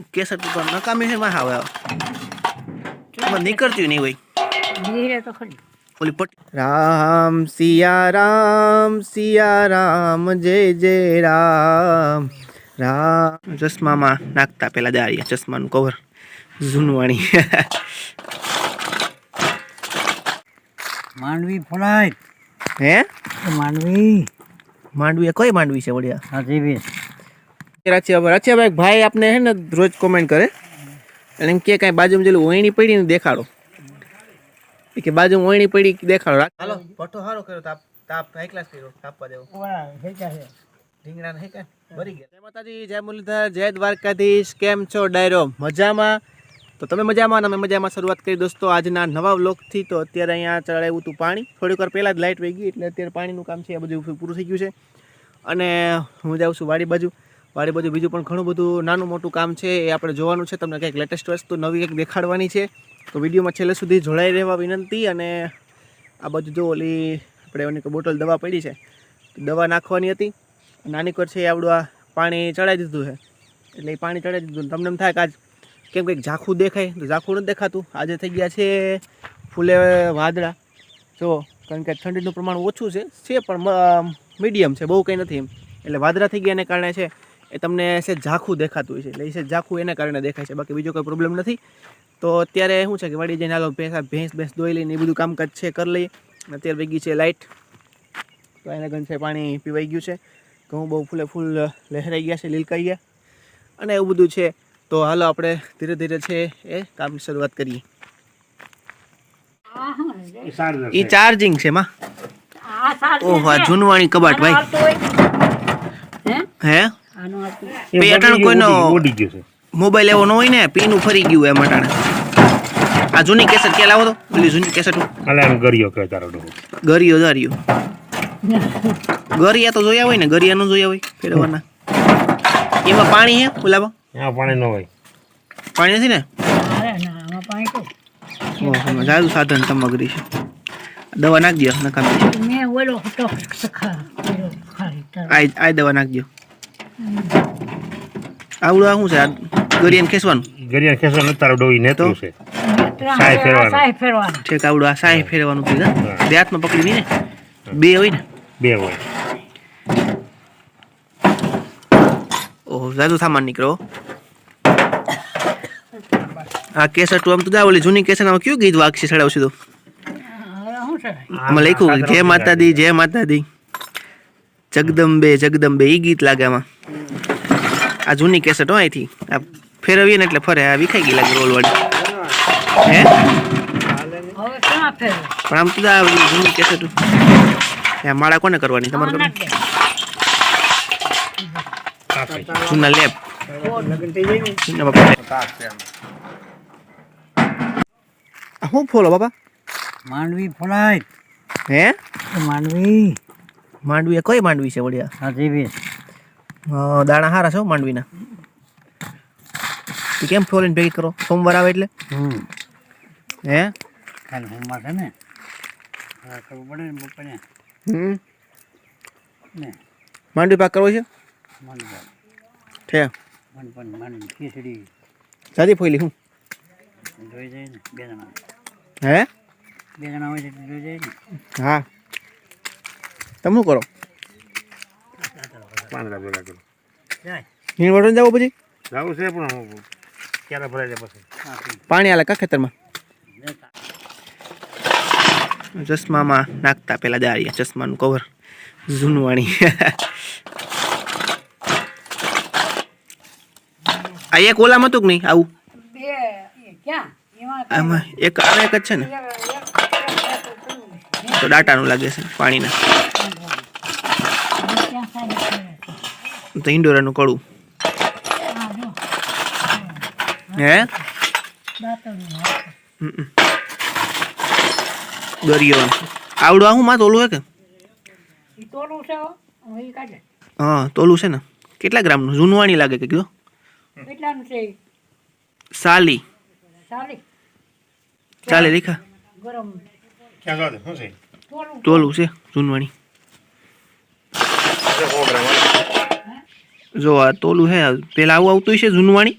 કેસર તો નકામી છે માં આવે. એમાં નીકળતી નહીં હોય. ધીરે તો ખરી. ઓલી પટ રામ સિયા રામ સિયા રામ જય જય રામ. રામ. ચશ્મામાં નાખતા પેલા દાળીએ ચશ્માનું કવર ઝૂનવાણી માંડવી ફોલાય. હે? માંડવી. માંડવી કઈ માંડવી છે વડિયા? હાજી બી રાચિયાભાઈ રાચિયાભાઈ ભાઈ આપને હે ને રોજ કોમેન્ટ કરે. અને એમ કે કાંઈ બાજુમાં જેલું ઓયણી પડી ને દેખાડો. એ કે બાજુમાં ઓયણી પડી દેખાડો. હાલો પઠો સારો કર્યો તાપ તાપ હાઈ ક્લાસ કર્યો તાપવા દેવો. રીંગણા નહીં કે ભરી ગયા. જય માતાજી જય મુરલીધર જય દ્વારકાધીશ. કેમ છો ડાયરો? મજામાં? તો તમે મજામાં? અમે મજામાં શરૂઆત કરી દોસ્તો આજના નવા વ્લોગથી. તો અત્યારે અહીંયા ચડાવ્યું હતું પાણી. થોડીક વાર પહેલાં જ લાઇટ વહી ગઈ એટલે અત્યારે પાણીનું કામ છે એ બધું પૂરું થઈ ગયું છે. અને હું જાઉં છું વાડી બાજુ. વાડી બધું બીજું પણ ઘણું બધું નાનું મોટું કામ છે, એ આપણે જોવાનું છે. તમને કંઈક લેટેસ્ટ વસ્તુ નવી કંઈક દેખાડવાની છે. તો વિડીયોમાં છેલ્લે સુધી જોડાઈ રહેવા વિનંતી અને આ બાજુ જો ઓલી આપણે એની બોટલ દવા પડી છે દવા નાખવાની હતી. નાની કોર છે એ આવડું આ પાણી ચડાવી દીધું છે. એટલે એ પાણી ચડાવી દીધું. તમને એમ થાય કે આજ કેમ કંઈક ઝાખું દેખાય? તો ઝાખું નથી દેખાતું. આજે થઈ ગયા છે ફૂલે વાદળા. જો, કારણ કે ઠંડીનું પ્રમાણ ઓછું છે છે પણ મીડિયમ છે, બહુ કંઈ નથી એમ. એટલે વાદળા થઈ ગયા એને કારણે છે એ તમને છે ઝાખું દેખાતું હોય છે. એટલે એ છે ઝાખું એના કારણે દેખાય છે. બાકી બીજો કોઈ પ્રોબ્લેમ નથી. તો અત્યારે શું છે કે વળી જઈને હાલો ભેંસ ભેંસ ભેંસ દોઈ લઈને એ બધું કામકાજ છે કરી લઈએ અત્યારે વહી છે લાઇટ તો એને ગન છે પાણી પીવાઈ ગયું છે. ઘઉં બહુ ફૂલે ફૂલ લહેરાઈ ગયા છે લીલકાઈ ગયા. અને એવું બધું છે. તો હાલો આપણે ધીરે ધીરે છે એ કામની શરૂઆત કરીએ. એ ચાર્જિંગ છે. માં. આ સાલ ઓહો આ જૂનવાણી કબાટ ભાઈ. હે? હે આનું હતું પે અટાણે કોઈનો ઉડી ગયું છે. મોબાઈલ એવો ન હોય ને પીનું ફરી ગયું એમ અટાણે. આ જૂની કેસેટ કે લાવો તો? પેલી જૂની કેસેટ અલે ગરિયો કે તારો ડો ગરિયો દારિયો ગરિયા તો જોયા હોય ને ગરિયા નો જોયા હોય ફેરવાના એમાં પાણી હે? ગુલાબા હા પાણી ન હોય. પાણી નથી ને? અરે ના આમાં પાણી તો ઓહો જાદુ સાધન સામગ્રી છે. દવા નાખ દો નકામી મેં ઓલો હતો સખા આ આ દવા નાખ દો આવડું આ શું છે? ગરિયાને ખેંચવાનું? ગરિયા ખેસવા તારો ડોઈ નેતું છે. સાય ફેરવાનું. સાય ફેરવાનું. ઠીક આવડું આ સાય ફેરવાનું કીધું બે હાથમાં પકડી નહીં ને બે હોય ને? બે હોય. ઓહો જાદુ સામાન નીકળો. આ કેસેટ આમ તો ઓલી જૂની કેસર આમાં કયું ગીત વાગશે ચડાવશે તો? આમાં લખ્યું જય માતા દી જય માતા દી જગદંબે જગદંબે ઈ ગીત લાગે આમાં. આ જૂની કેસેટ હોય અહીંથી. આ ફેરવીએ ને એટલે ફરે. આ વિખાઈ ગઈ લાગે રોલવાળી. હે? પણ આમ તો જૂની કેસેટ આ માળા કોને કરવાની? તમારે કરવાની? જૂના આ શું ફોલો બાપા? માંડવી ફોલાય. હે? માંડવી. માંડવી એ કઈ માંડવી છે વડિયા બી દાણા હારા છો માંડવીના. તું કેમ ફોલીને ભેગી કરો? સોમવાર આવે એટલે? હે? કાલ સોમવાર છે ને? કરવું પડે ને બપોરે. હમ. ને? માંડવી પાક કરવો છે? માંડવી છે માંડવી માંડવી ખીચડી. જાદી ફોઈલી હું? જોઈ જાય ને બે જણા. હે? બે જણા હોય એટલે જોઈ જાય ને. હા. તમે શું કરો પાંદડા ભેગા કરો જાય વટન જાવ પછી જવું છે પણ ક્યારે ભરાય પછી પાણી આલે કા ખેતરમાં ચશ્મામાં નાખતા પેલા દાળીયા ચશ્માનું કવર ઝૂનવાણી આ એક ઓલામાં હતું કે નહીં આવું ક્યાં આમાં એક આ એક જ છે ને તો ડાટાનું લાગે છે પાણીના ક્યાં સારી ફેરવે. તો ઇન્ડોરાનું કડું હે. દરિયો. આવડું આ હું? માં તોલું હે કે? ઈ તોલું છે હો. હવે ઈ કાઢે. હા તોલું છે ને. કેટલા ગ્રામનું? જૂનવાણી લાગે કે કયો? સાલી. ચાલી રેખા. તોલું છે જૂનવાણી. જો આ તોલું હે, પેલા આવું આવતું છે જૂનવાણી?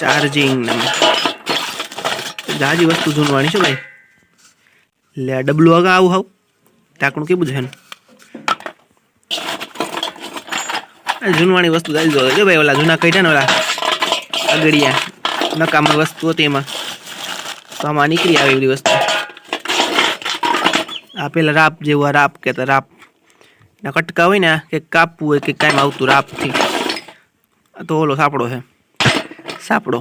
ચાર્જિંગ જાજી વસ્તુ જૂનવાણી છે ભાઈ. લે ડબલું આગા આવું હાવ. ટાંકણું કેવું છે એનું? જૂનવાણી વસ્તુ જાજી જોવે જો ભાઈ, ઓલા જૂના કઢ્યા ને ઓલા આગળિયા નકામી વસ્તુ હતી એમાં. તો આમાં નીકળી આવે એવી વસ્તુ. આ પેલા રાપ જેવું રાપ કહેતા, રાપ. ના, કટકા હોય ને, કે કાપવું હોય કે કાંઈ આવતું રાપથી આ તો ઓલો સાપડો છે. સાપડો.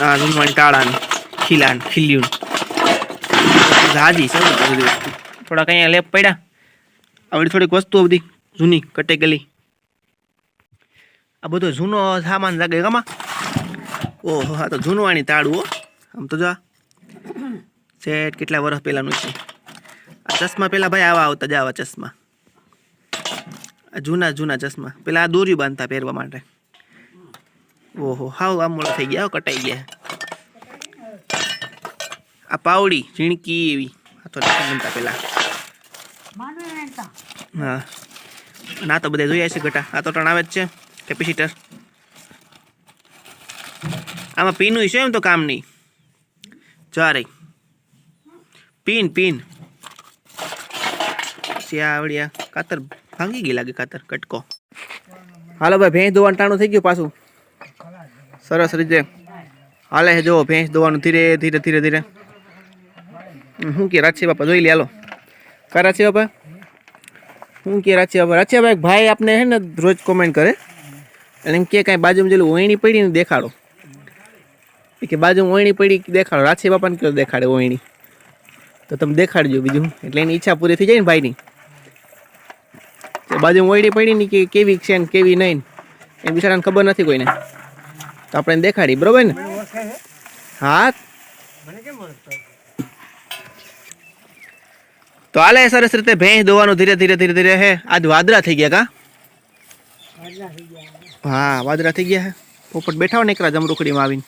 હા જૂનવાણી ટાળાને, ખીલાન ખીલ્યું હાજી છે થોડાક અહીંયા લેપ પડ્યા. આવડી થોડીક વસ્તુઓ બધી, જૂની કટે ગયેલી આ બધો જૂનો સામાન લાગે ગમા ઓહો હા તો જૂનવાણી તાળું આમ તો જો સેટ કેટલા વર્ષ પહેલાંનું છે? આ ચશ્મા પેલા ભાઈ આવા આવતા જ આવા ચશ્મા. આ જૂના જૂના ચશ્મા. પેલા આ દોરી બાંધતા પહેરવા માટે. ઓહો, હાવ આમ મોડા થઈ ગયા કટાઈ ગયા. આ પાવડી, ઝીણકી એવી. આ તો બનતા પેલા. હા. ના તો બધા જોયા છે ઘટા આ તો ત્રણ આવે જ છે, કેપેસિટર. આમાં પીનું છે એમ તો કામ નહીં. ચારે પીન પીન. આવડ્યા કાતર ભાંગી ગઈ લાગે કાતર, કટકો. હાલો ભાઈ, ભેંસ ધોવાનું ટાણું થઈ ગયું પાછું. સરસ રીતે. હાલે છે જો ભેંસ ધોવાનું ધીરે ધીરે ધીરે ધીરે. શું કે રાચી બાપા, જોઈ લે, હાલો. કા રાચી બાપા? શું કે રાચી બાપા? રાચી બાપા, એક ભાઈ આપને હે ને રોજ કોમેન્ટ કરે. અને એમ કે કાંઈ બાજુમાં જેલું ઓયણી પડી ને દેખાડો. એ કે બાજુમાં ઓયણી પડી દેખાડો? રાચી બાપાને કયો દેખાડે ઓયણી? તો તમે દેખાડજો બીજું. શું. એટલે એની ઈચ્છા પૂરી થઈ જાય ને ભાઈની. તો બાજુ ઓયડી પડી ને કે કેવી છે ને કેવી નહીં એ બિચારાને ખબર નથી કોઈને. તો આપણે દેખાડી બરોબર ને? હા? તો હાલે સરસ રીતે ભેંસ દોવાનું ધીરે ધીરે ધીરે ધીરે હે. આજ વાદરા થઈ ગયા કા? હા વાદરા થઈ ગયા હે. પોપટ બેઠા હોય ને એકરા જમરૂખડીમાં આવીને.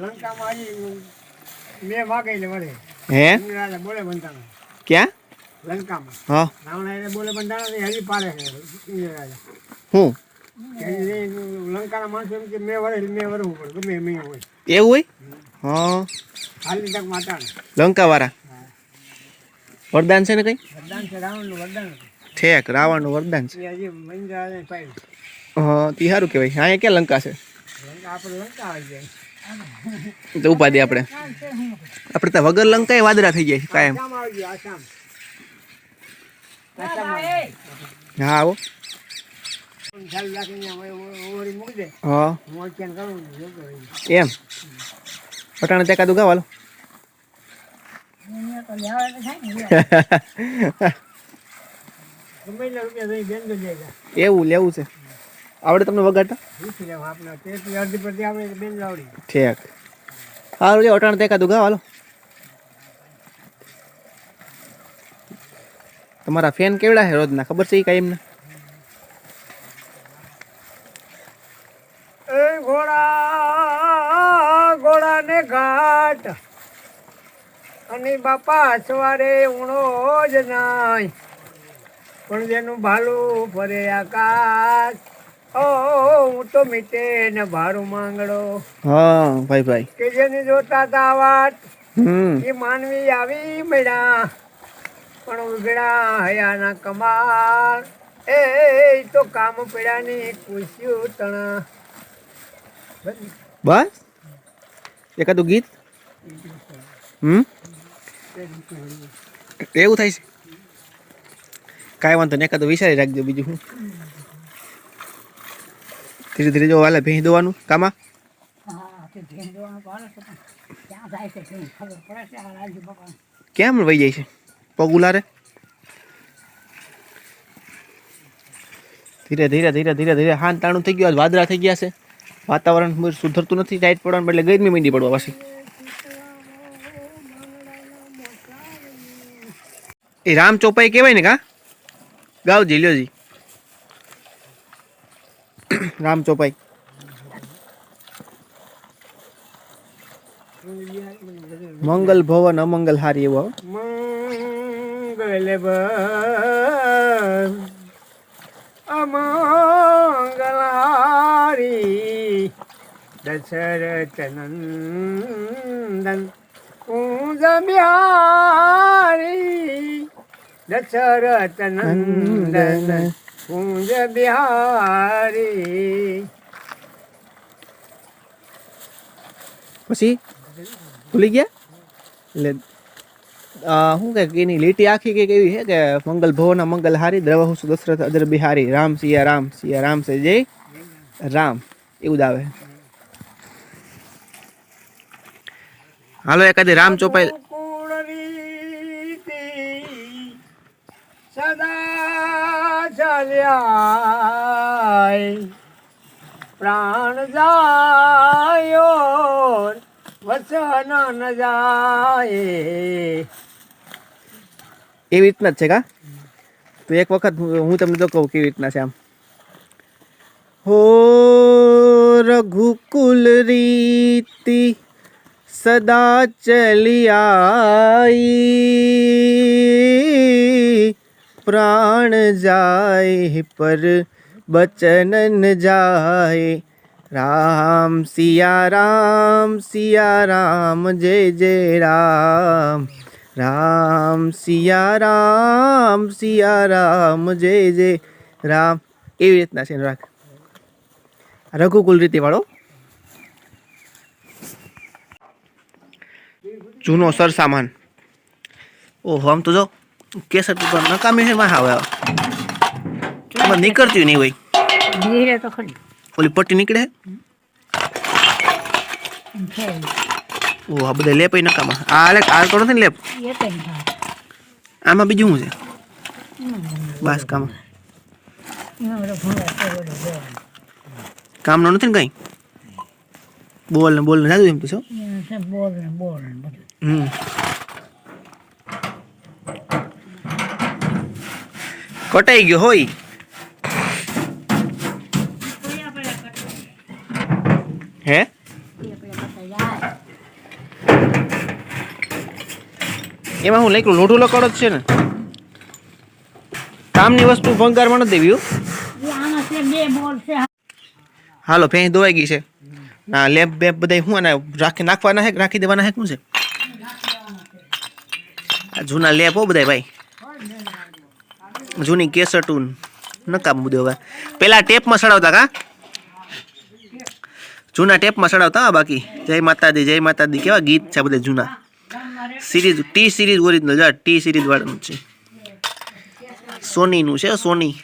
લંકામાં મેં વળે. હે? બોલે ક્યાં? લંકામાં હા. રાવણ બોલે બંધાણો ને પાડે છે. હું? લંકાના માણસો એમ કે મેં મેં વરવું પડે. ગમે મેં હોય. એવું હોય? હા. હાલની તક માતા લંકાવાળા? વરદાન છે ને કઈ? વરદાન છે રાવણનું વરદાન. ઠેક રાવણનું વરદાન છે. હજી ઇન્દ્ર હા તે સારું કહેવાય. અહીંયા ક્યાં લંકા છે? લંકા આપણે લંકા આવી જાય. તો ઉપાધિ આપણે. આપણે તો વગર લંકા વાદરા થઈ જાય કાયમ આસામ આવી ગયું આસામ આસામ આવી હા. આવો. એમ. પટાણે ત્યાં કાદું ગાવાલો તો એવું, લેવું છે. આવડે તમને વગાડતા ઠેક. સારું છે અટાણ ત્યાં કાદું ગાવાલો તમારા ફેન કેવડા છે રોજના? ખબર છે એ કાંઈ એમને? ઘોડા ઘોડા ને ઘાટ. અને બાપા સવારે ઉણો જ નાય. પણ જેનું ભાલું ફરે આકાશ. ઓ હું તો મીટે ને ભારું માંગડો. હા ભાઈ ભાઈ. કે જેની જોતા તા વાત એ માનવી આવી મળ્યા. પણ ઉઘડા હયાના કમાલ એ તો કામ પીડાની ખુશીઓ તણ. બસ? એકાદું ગીત? હમ? એવું થાય છે? કાંઈ વાંધો નહીં એકાદું વિચારી રાખજો બીજું શું ધીરે ધીરે જો હાલે ભેંસ દોવાનું કામાં? કેમ વહી જાય છે? પગ ધીરે ધીરે ધીરે ધીરે ધીરે. હાન તાણું થઈ ગયું. વાદળા થઈ ગયા છે. વાતાવરણ સુધરતું નથી, ટાઈટ પડવાનું, એટલે ગરમી મીંડી પડવા પાછી. એ રામ ચોપાઈ કહેવાય ને કા? ગાવજી લ્યોજી રામ ચોપાઈ. મંગલ ભવન, અમંગલ હારી એવો વલ્લભ અમંગલારી. દશરથ નંદન. કુંજ બિહારી દશરથ નંદન. કુંજ બિહારી પછી ભૂલી ગયા? એટલે શું કે એની લીટી આખી કે કેવી છે કે મંગલ ભવના મંગલ હારી દ્રવહુ દશરથ અજર બિહારી રામ સિયા રામ સિયા રામ સે જય રામ એવું જ આવે હાલો એકાદી રામ ચોપાઈ કુળ રીતિ સદા ચાલ્યા પ્રાણ જાયો વચન ન જાય એવી રીતના જ છે કા? તો એક વખત હું તમને તો કહું કેવી રીતના છે આમ. હો રઘુકુલ રીતિ સદા ચલિયા પ્રાણ જાય પર બચન જાય. રામ સિયા રામ સિયા રામ, જય જય રામ. રામ સિયા રામ સિયા રામ જય જય રામ. એવી રીતના છે રાગ? રઘુકુલ રીતિ વાળો જૂનો સરસામાન. ઓહો આમ તો જો કેસર પેપર નકામી છે માં આવે નીકળતી નહીં હોય. તો ઓલી પટ્ટી નીકળે? ઓહ, આ બધા લેપ નકામાં. આ લેપ આ નથી ને લેપ. આમાં બીજું શું છે? બસ કામ એમાં બધો ભૂંગળા છે બધો દેવાનો કામનો નથી ને કઈ? બોલ ને બોલ ને જાદુ એમ પૂછો. બોલ ને બોલ હમ. કટાઈ ગયો, હોય. હે? એમાં હું લખ્યું લોઢું લકડ જ છે ને. કામની વસ્તુ ભંગારમાં નથી દેવી હાલો ફેંસ ધોવાઈ ગઈ છે. ના લેપ બેપ બધા શું અને રાખી નાખવાના હે રાખી દેવાના હે શું છે? જૂના લેપ હો બધા ભાઈ. જૂની કેસટુન. નકામ બધું હવે. પેલા ટેપમાં સડાવતા કા? જૂના ટેપમાં સડાવતા બાકી. જય માતાજી જય માતાજી. કેવા ગીત છે બધા જૂના? સિરીઝ ટી સિરીઝ ઓરિજિનલ જા ટી સિરીઝ વાળાનું છે. સોનીનું છે સોની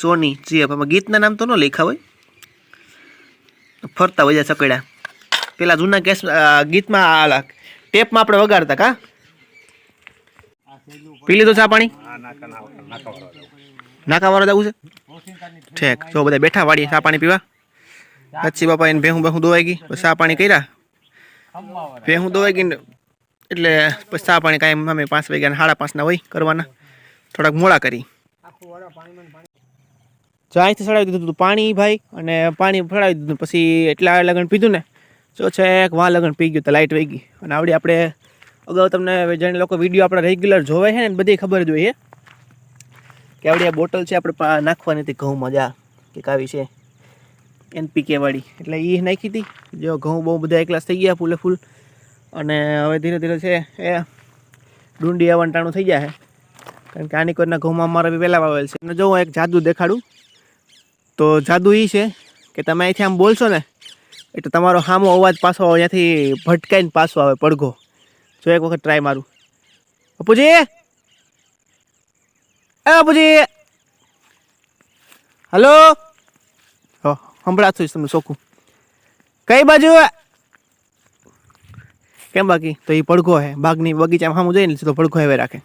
સોની જી આમાં ગીતના નામ તો ન લખ્યા હોય. ફરતા હોય સકડ્યા પેલા જૂના કેસ ગીતમાં આલા ટેપમાં આપણે વગાડતા કા? પી લીધું ચા પાણી? નાકાવાળો જવું છે? ઠેક, જો બધા બેઠા વાળી ચા પાણી પીવા. પછી બાપા, એને ભેહું ભેહું દોવાઈ ગઈ. ચા પાણી કર્યા. ભેહું દોવાઈ ગઈ એટલે પછી ચા પાણી કાંઈ અમે પાંચ વાગ્યા સાડા પાંચના હોય કરવાના. થોડાક મોડા કરી. જો અહીંથી ચડાવી દીધું હતું પાણી ભાઈ, અને પાણી ચડાવી દીધું પછી એટલા લગન પીધું ને, જો છે એક વાં લગન પી ગયું તો લાઇટ વહી ગઈ. અને આવડી આપણે અગાઉ તમને જેને લોકો વીડિયો આપણા રેગ્યુલર જોવે છે ને, બધી ખબર જ હોય છે. કે આવડી આ બોટલ છે આપણે નાખવાની હતી ઘઉં મજા કે કાવી છે. એનપીકે વાળી. એટલે એ નાખી હતી જો ઘઉં બહુ બધા એકલાસ થઈ ગયા, ફૂલે ફૂલ. અને હવે ધીરે ધીરે છે એ ડુંડી આવંટાણું થઈ ગયા છે. કારણ કે આની કોઈના ઘઉંમાં અમારે બી પહેલાં વાવેલ છે. અને જો એક જાદુ દેખાડું, તો જાદુ એ છે કે તમે અહીંથી આમ બોલશો ને, એટલે તમારો સામો અવાજ પાછો અહીંયાથી ભટકાઈને પાછો આવે પડઘો. જો એક વખત ટ્રાય મારું. અપુજી અપુજી હલો સંભળાતું જ તમને ચોખ્ખું. કઈ બાજુ? કેમ બાકી? તો એ પડઘો હે. બાગની બગીચામાં સામું જઈને તો પડઘો હવે રાખે.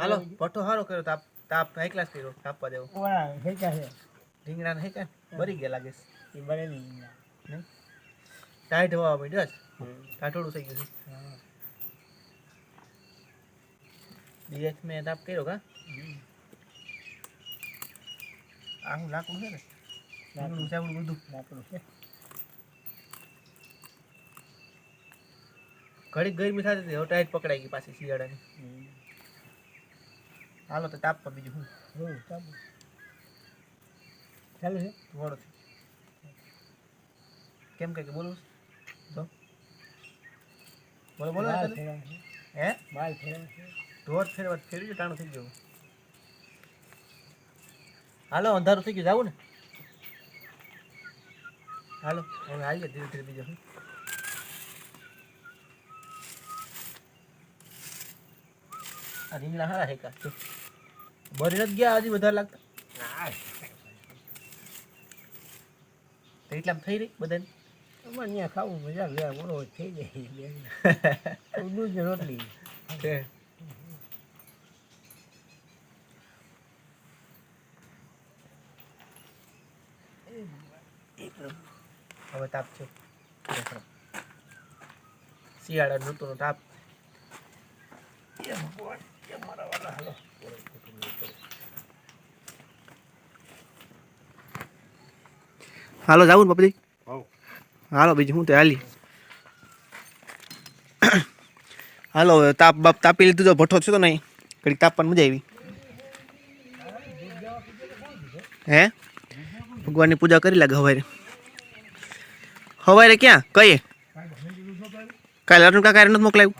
હાલો પઠો સારો કર્યો તાપ તાપ હાઈ ક્લાસ કર્યો તાપવા દેવો છે. રીંગણા હે. કે ભરી ગયા લાગે છે. એ નહીં? ટાઈટ હવા માંડ્યો છે ટાટોડું થઈ ગયું છે. બીજે મેં તાપ કર્યો કા? આ હું લાકડું છે ને લાકડું સાવડું બધું લાકડું છે ઘડીક ગરમી થતી હતી હવે ટાઈટ પકડાઈ ગઈ પાછી શિયાળાની હાલો તો તાપવા બીજું હું હમ, ચાલો. ચાલુ છે મોડો કેમ કે બોલું તો બોલો બોલો બાલ તને. ફેરવા છે. હે બાલ ફેરવા છે. ઢોર ફેરવા ફેરવી ગયું ટાણું થઈ ગયું હાલો અંધારું થઈ ગયું જાવું ને હાલો હવે આવીએ ધીરે ધીરે બીજો શું આ રીંગણા હારા હેકા જો. બરી નથી ગયા હજી વધારે લાગતા તો એટલામાં થઈ રહી બધાને અમારે ત્યાં ખાવું મજા આવે મોડો થઈ જાય દૂધ ને રોટલી છે હવે તાપ છે. શિયાળા ઋતુનો તાપ. હાલો. જાવું ને હાલો બીજું હું તો હાલી. હાલો હવે તાપ બાપ તાપી લીધું તો ભઠ્ઠો છે તો નહીં. ઘડીક તાપવાની મજા આવી. હે? ભગવાનની પૂજા કરી લાગે હવારે. હવારે ક્યાં? કઈ? કાલે અરુણ કાકા નથી મોકલાયું?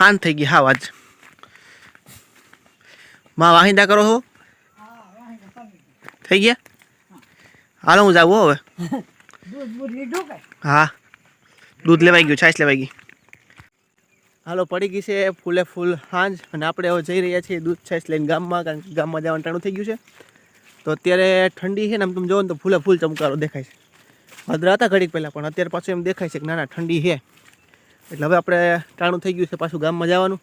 હાન થઈ ગઈ હા આજ. માં વાહિંદા કરો છો થઈ ગયા? હાલો, હું જાઉં હો હવે. હા. દૂધ લેવાઈ ગયું, છાશ લેવાઈ ગઈ. હાલો, પડી ગઈ છે ફૂલે ફૂલ હાંજ અને આપણે હવે જઈ રહ્યા છીએ દૂધ છાશ લઈને ગામમાં, કારણ કે ગામમાં જવાનું ટાણું થઈ ગયું છે. તો અત્યારે ઠંડી છે ને, આમ તમે જોવો ને તો ફૂલે ફૂલ ચમકારો દેખાય છે. ભદ્રા હતા ઘડીક પહેલાં, પણ અત્યારે પાછું એમ દેખાય છે કે ના ના, ઠંડી છે. એટલે હવે આપણે ટાણું થઈ ગયું છે પાછું ગામમાં જવાનું.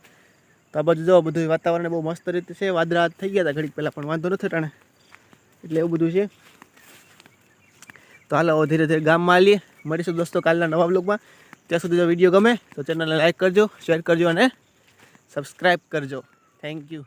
તો આ બાજુ જો બધું વાતાવરણ બહુ મસ્ત રીતે છે. વાદરા થઈ ગયા હતા ઘડીક પહેલાં, પણ વાંધો નથી ટાણે. એટલે એવું બધું છે. તો હાલો ધીરે ધીરે ગામમાં આવીએ. મળીશું દોસ્તો કાલના નવા બ્લોગમાં ત્યાં સુધી જો વીડિયો ગમે, તો ચેનલને લાઇક કરજો, શેર કરજો અને સબસ્ક્રાઈબ કરજો. Thank you